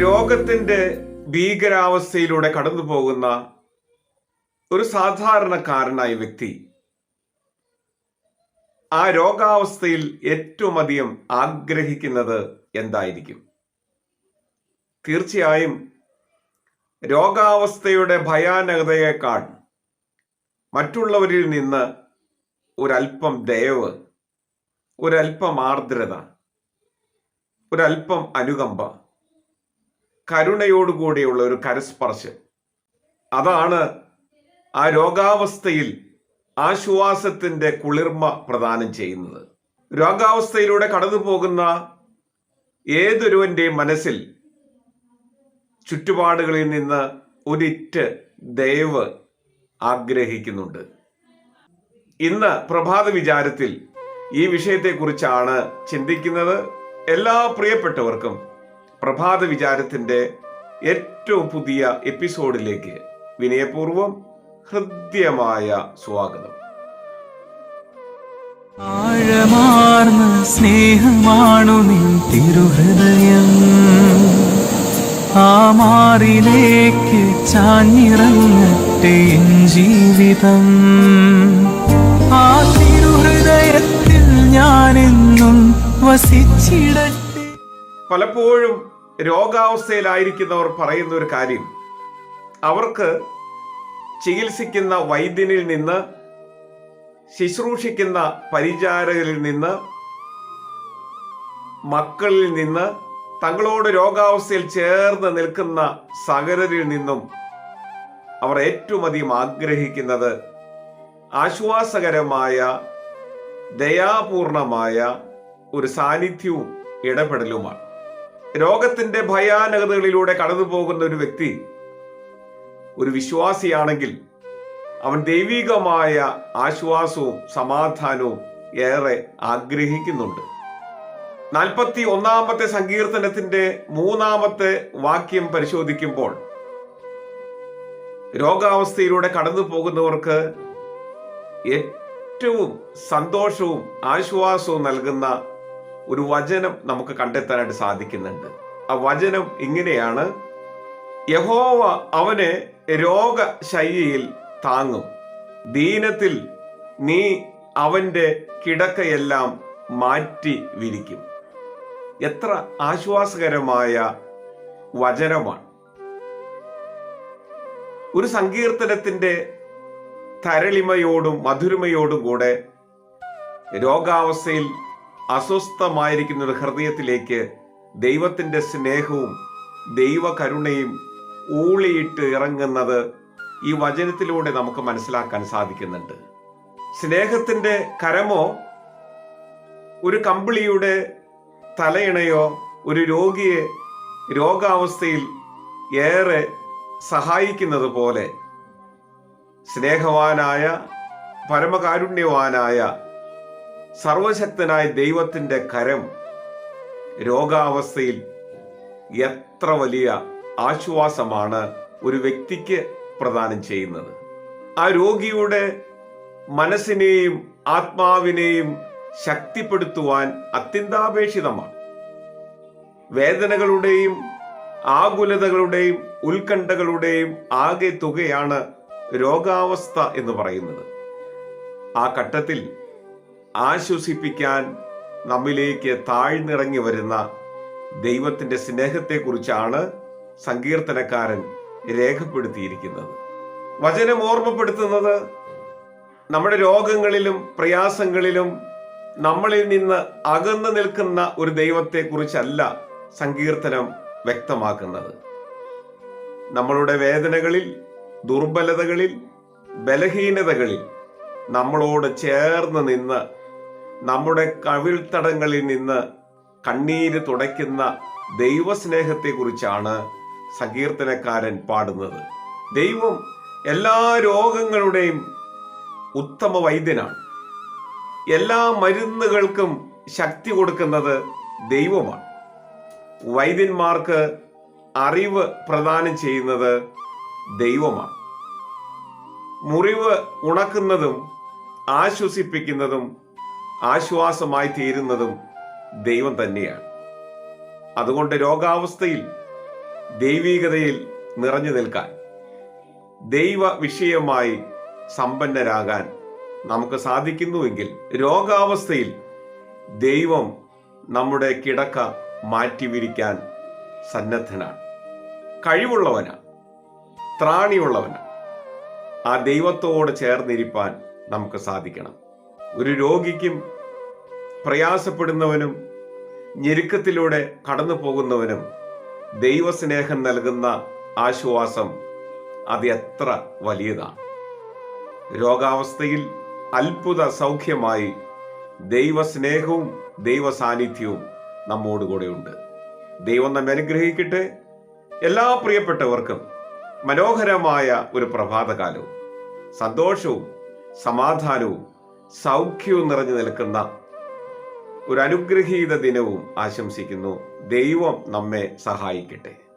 രോഗത്തിന്റെ ഭീകരാവസ്ഥയിലൂടെ കടന്നു പോകുന്ന ഒരു സാധാരണക്കാരനായ വ്യക്തി ആ രോഗാവസ്ഥയിൽ ഏറ്റവും അധികം ആഗ്രഹിക്കുന്നത് എന്തായിരിക്കും? തീർച്ചയായും രോഗാവസ്ഥയുടെ ഭയാനകതയേക്കാൾ മറ്റുള്ളവരിൽ നിന്ന് ഒരല്പം ദയവ് ഒരല്പം ആർദ്രത ഒരല്പം അനുകമ്പ കരുണയോടുകൂടിയുള്ള ഒരു കരസ്പർശം. അതാണ് ആ രോഗാവസ്ഥയിൽ ആശ്വാസത്തിന്റെ കുളിർമ പ്രദാനം ചെയ്യുന്നത്. രോഗാവസ്ഥയിലൂടെ കടന്നു പോകുന്ന ഏതൊരുവന്റെയും മനസ്സിൽ ചുറ്റുപാടുകളിൽ നിന്ന് ഒരിറ്റ് ദയവ് ആഗ്രഹിക്കുന്നുണ്ട്. ഇന്ന് പ്രഭാത വിചാരത്തിൽ ഈ വിഷയത്തെക്കുറിച്ചാണ് ചിന്തിക്കുന്നത്. എല്ലാ പ്രിയപ്പെട്ടവർക്കും പ്രഭാത വിചാരത്തിന്റെ ഏറ്റവും പുതിയ എപ്പിസോഡിലേക്ക് വിനയപൂർവം ഹൃദ്യമായ സ്വാഗതം. ആഴമാർന്ന സ്നേഹമാണു നിൻ തിരുഹൃദയം. ആ മാറിലേക്ക് ചാഞ്ഞിറങ്ങട്ടെ എൻ ജീവിതം. ആ തിരുഹൃദയത്തിൽ ഞാനെന്നും വസിച്ചിടട്ടെ. പലപ്പോഴും രോഗാവസ്ഥയിലായിരിക്കുന്നവർ പറയുന്ന ഒരു കാര്യം. അവർക്ക് ചികിത്സിക്കുന്ന വൈദ്യനിൽ നിന്ന് ശുശ്രൂഷിക്കുന്ന പരിചാരകരിൽ നിന്ന് മക്കളിൽ നിന്ന് തങ്ങളോട് രോഗാവസ്ഥയിൽ ചേർന്ന് നിൽക്കുന്ന സകലരിൽ നിന്നും അവർ ഏറ്റവും അധികം ആഗ്രഹിക്കുന്നത് ആശ്വാസകരമായ ദയാപൂർണമായ ഒരു സാന്നിധ്യവും ഇടപെടലുമാണ്. രോഗത്തിന്റെ ഭയാനകതകളിലൂടെ കടന്നു പോകുന്ന ഒരു വ്യക്തി ഒരു വിശ്വാസിയാണെങ്കിൽ അവൻ ദൈവികമായ ആശ്വാസവും സമാധാനവും ഏറെ ആഗ്രഹിക്കുന്നുണ്ട്. നാൽപ്പത്തി ഒന്നാമത്തെ സങ്കീർത്തനത്തിന്റെ മൂന്നാമത്തെ വാക്യം പരിശോധിക്കുമ്പോൾ രോഗാവസ്ഥയിലൂടെ കടന്നു പോകുന്നവർക്ക് ഏറ്റവും സന്തോഷവും ആശ്വാസവും നൽകുന്ന ഒരു വചനം നമുക്ക് കണ്ടെത്താനായിട്ട് സാധിക്കുന്നുണ്ട്. ആ വചനം ഇങ്ങനെയാണ്. യഹോവ അവനെ രോഗശൈലിയിൽ താങ്ങും. ദീനത്തിൽ നീ അവന്റെ കിടക്കയെല്ലാം മാറ്റി വിരിക്കും. എത്ര ആശ്വാസകരമായ വചനമാണ്. ഒരു സങ്കീർത്തനത്തിന്റെ തരളിമയോടും മധുരമയോടും കൂടെ രോഗാവസ്ഥയിൽ അസ്വസ്ഥമായിരിക്കുന്ന ഒരു ഹൃദയത്തിലേക്ക് ദൈവത്തിന്റെ സ്നേഹവും ദൈവകരുണയും ഊളിയിട്ട് ഇറങ്ങുന്നത് ഈ വചനത്തിലൂടെ നമുക്ക് മനസ്സിലാക്കാൻ സാധിക്കുന്നുണ്ട്. സ്നേഹത്തിന്റെ കരമോ ഒരു കമ്പിളിയുടെ തലയിണയോ ഒരു രോഗിയെ രോഗാവസ്ഥയിൽ ഏറെ സഹായിക്കുന്നത് പോലെ സ്നേഹവാനായ പരമകാരുണ്യവാനായ സർവശക്തനായ ദൈവത്തിന്റെ കരം രോഗാവസ്ഥയിൽ എത്ര വലിയ ആശ്വാസമാണ് ഒരു വ്യക്തിക്ക് പ്രദാനം ചെയ്യുന്നത്. ആ രോഗിയുടെ മനസ്സിനെയും ആത്മാവിനെയും ശക്തിപ്പെടുത്തുവാൻ അത്യന്താപേക്ഷിതമാണ്. വേദനകളുടെയും ആകുലതകളുടെയും ഉത്കണ്ഠകളുടെയും ആകെ തുകയാണ് രോഗാവസ്ഥ എന്ന് പറയുന്നത്. ആ ഘട്ടത്തിൽ ആശ്വസിപ്പിക്കാൻ നമ്മിലേക്ക് താഴ്ന്നിറങ്ങി വരുന്ന ദൈവത്തിന്റെ സ്നേഹത്തെക്കുറിച്ചാണ് സങ്കീർത്തനക്കാരൻ രേഖപ്പെടുത്തിയിരിക്കുന്നത്. വചനം ഓർമ്മപ്പെടുത്തുന്നത് നമ്മുടെ രോഗങ്ങളിലും പ്രയാസങ്ങളിലും നമ്മളിൽ നിന്ന് അകന്നു നിൽക്കുന്ന ഒരു ദൈവത്തെക്കുറിച്ചല്ല സങ്കീർത്തനം വ്യക്തമാക്കുന്നത്. നമ്മളുടെ വേദനകളിൽ ദുർബലതകളിൽ ബലഹീനതകളിൽ നമ്മളോട് ചേർന്ന് നിന്ന് നമ്മുടെ കവിൾത്തടങ്ങളിൽ നിന്ന് കണ്ണീര് തുടയ്ക്കുന്ന ദൈവസ്നേഹത്തെക്കുറിച്ചാണ് സങ്കീർത്തനക്കാരൻ പാടുന്നത്. ദൈവം എല്ലാ രോഗങ്ങളുടെയും ഉത്തമ വൈദ്യനാണ്. എല്ലാ മരുന്നുകൾക്കും ശക്തി കൊടുക്കുന്നത് ദൈവമാണ്. വൈദ്യന്മാർക്ക് അറിവ് പ്രദാനം ചെയ്യുന്നത് ദൈവമാണ്. മുറിവ് ഉണക്കുന്നതും ആശ്വസിപ്പിക്കുന്നതും ആശ്വാസമായി തീരുന്നതും ദൈവം തന്നെയാണ്. അതുകൊണ്ട് രോഗാവസ്ഥയിൽ ദൈവീകതയിൽ നിറഞ്ഞു നിൽക്കാൻ ദൈവ വിഷയമായി സമ്പന്നരാകാൻ നമുക്ക് സാധിക്കുന്നുവെങ്കിൽ രോഗാവസ്ഥയിൽ ദൈവം നമ്മുടെ കിടക്ക മാറ്റിവിരിക്കാൻ സന്നദ്ധനാണ്. കഴിവുള്ളവനാണ് ത്രാണിയുള്ളവനാണ്. ആ ദൈവത്തോട് ചേർന്നിരിപ്പാൻ നമുക്ക് സാധിക്കണം. ഒരു രോഗിക്കും പ്രയാസപ്പെടുന്നവനും ഞെരുക്കത്തിലൂടെ കടന്നു പോകുന്നവനും ദൈവസ്നേഹം നൽകുന്ന ആശ്വാസം അത് എത്ര വലിയതാണ്. രോഗാവസ്ഥയിൽ അത്ഭുത സൗഖ്യമായി ദൈവസ്നേഹവും ദൈവ സാന്നിധ്യവും നമ്മോടുകൂടെയുണ്ട് ദൈവം നമ്മെ അനുഗ്രഹിക്കട്ടെ. എല്ലാ പ്രിയപ്പെട്ടവർക്കും മനോഹരമായ ഒരു പ്രഭാതകാലവും. സന്തോഷവും സമാധാനവും സൗഖ്യവും നിറഞ്ഞു നിൽക്കുന്ന ഒരു അനുഗ്രഹീത ദിനവും ആശംസിക്കുന്നു. ദൈവം നമ്മെ സഹായിക്കട്ടെ.